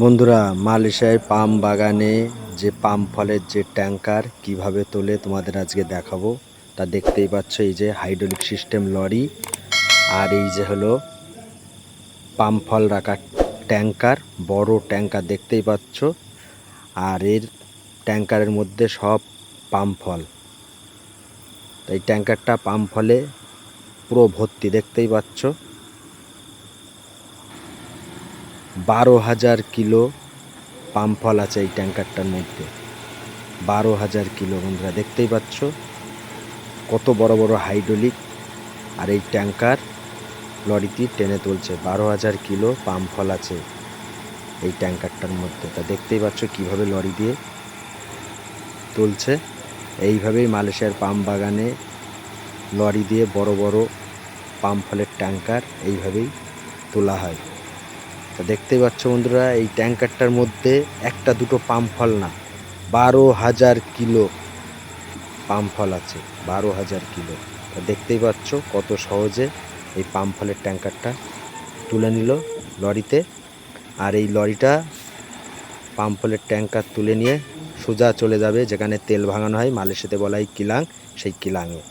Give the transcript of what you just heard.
বন্ধুরা, মালয়েশিয়ায় পাম বাগানে যে পাম ফলের যে ট্যাঙ্কার কীভাবে তোলে তোমাদের আজকে দেখাবো। তা দেখতেই পাচ্ছ এই যে হাইড্রোলিক সিস্টেম লরি আর এই যে হলো পাম ফল রাখার ট্যাঙ্কার বড় ট্যাঙ্কার দেখতেই পাচ্ছ। আর এর ট্যাঙ্কারের মধ্যে সব পাম ফল। তাই ট্যাঙ্কারটা পাম ফলে পুরো ভর্তি দেখতেই পাচ্ছ। বারো হাজার কিলো পাম ফল আছে এই ট্যাঙ্কারটার মধ্যে। বারো হাজার কিলো বন্ধুরা, দেখতেই পাচ্ছ কত বড় বড় হাইড্রোলিক আর এই ট্যাঙ্কার লরিটি টেনে তুলছে। বারো হাজার কিলো পাম ফল আছে এই ট্যাঙ্কারটার মধ্যে। তা দেখতেই পাচ্ছ কীভাবে লরি দিয়ে তুলছে। এইভাবেই মালয়েশিয়ার পাম বাগানে লরি দিয়ে বড় বড় পাম ফলের ট্যাঙ্কার এইভাবেই তোলা হয়। তো দেখতেই পাচ্ছ বন্ধুরা, এই ট্যাঙ্কারটার মধ্যে একটা দুটো পাম ফল না, বারো হাজার কিলো পাম ফল আছে, বারো হাজার কিলো। তো দেখতেই পাচ্ছ কত সহজে এই পাম ফলের ট্যাঙ্কারটা তুলে নিল লরিতে। আর এই লরিটা পাম ফলের ট্যাঙ্কার তুলে নিয়ে সোজা চলে যাবে যেখানে তেল ভাঙানো হয় মালয়েশিয়াতে বলা হয় কিলাং, সেই কিলাংয়ে।